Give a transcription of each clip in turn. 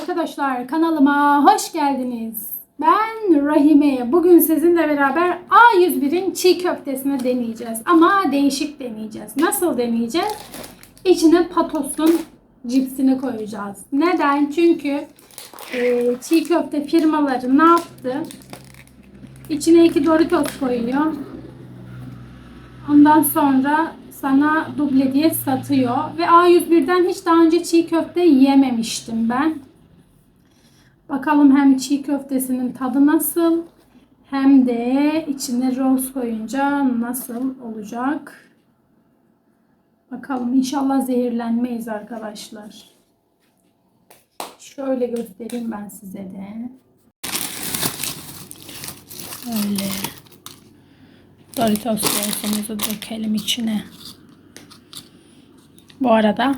Arkadaşlar kanalıma hoş geldiniz. Ben Rahime. Bugün sizinle beraber A101'in çiğ köftesini deneyeceğiz. Ama değişik deneyeceğiz. Nasıl deneyeceğiz? İçine patosun cipsini koyacağız. Neden? Çünkü e, çiğ köfte firmaları ne yaptı? İçine iki Doritos koyuyor. Ondan sonra sana duble diye satıyor. Ve A101'den hiç daha önce çiğ köfte yememiştim ben. Bakalım hem çiğ köftesinin tadı nasıl hem de içine rolls koyunca nasıl olacak. Bakalım inşallah zehirlenmeyiz arkadaşlar. Şöyle göstereyim ben size de. Öyle. Doritos sosumuzu dökelim içine. Bu arada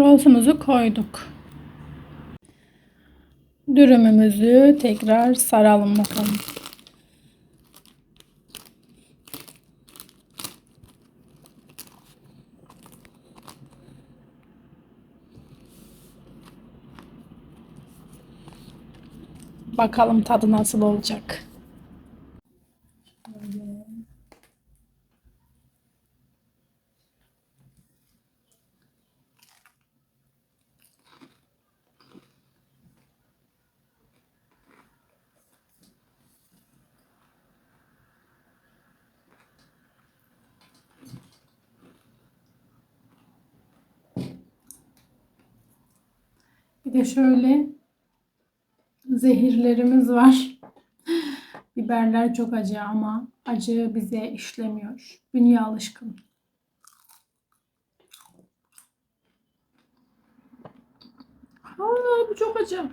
Rollsumuzu koyduk. Dürümümüzü tekrar saralım bakalım. Bakalım tadı nasıl olacak. Bir de şöyle zehirlerimiz var. Biberler çok acı ama acı bize işlemiyor. Dünya alışkın. Aa, bu çok acı.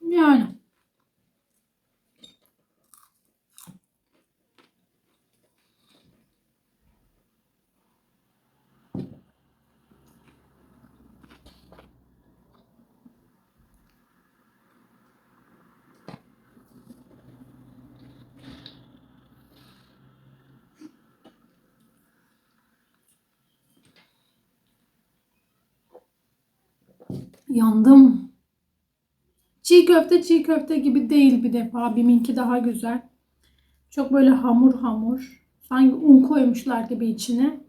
Yani. Yandım. Çiğ köfte çiğ köfte gibi değil bir defa. Biminki daha güzel. Çok böyle hamur hamur. Sanki un koymuşlar gibi içine.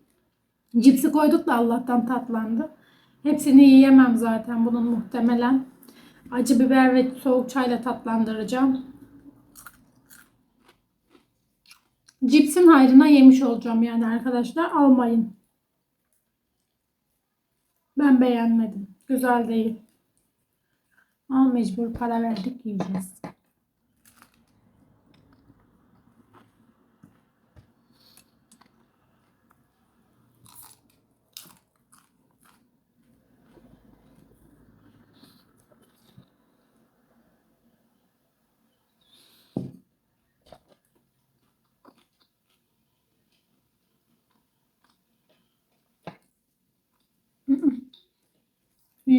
Cipsi koyduk da Allah'tan tatlandı. Hepsini yiyemem zaten bunun muhtemelen. Acı biber ve soğuk çayla tatlandıracağım. Cipsin hayrına yemiş olacağım yani arkadaşlar. Almayın. Ben beğenmedim. Güzel değil. Ama mecbur para verdik yiyeceğiz.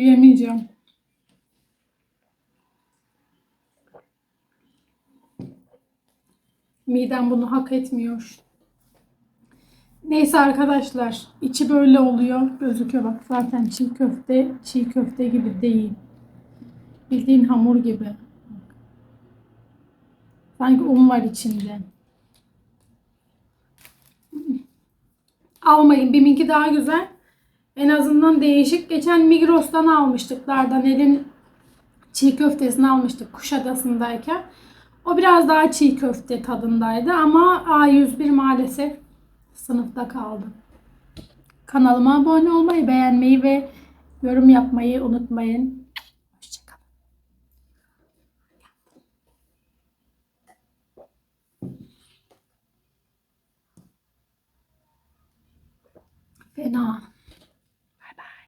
Yiyemeyeceğim. Midem bunu hak etmiyor. Neyse arkadaşlar. içi böyle oluyor. Gözüküyor bak zaten çiğ köfte çiğ köfte gibi değil. Bildiğin hamur gibi. Sanki un var içinde. Almayın. Biminki daha güzel. En azından değişik. Geçen Migros'tan almıştık. Dardanel'in çiğ köftesini almıştık Kuşadası'ndayken. O biraz daha çiğ köfte tadındaydı ama A101 maalesef sınıfta kaldı. Kanalıma abone olmayı, beğenmeyi ve yorum yapmayı unutmayın. Fena.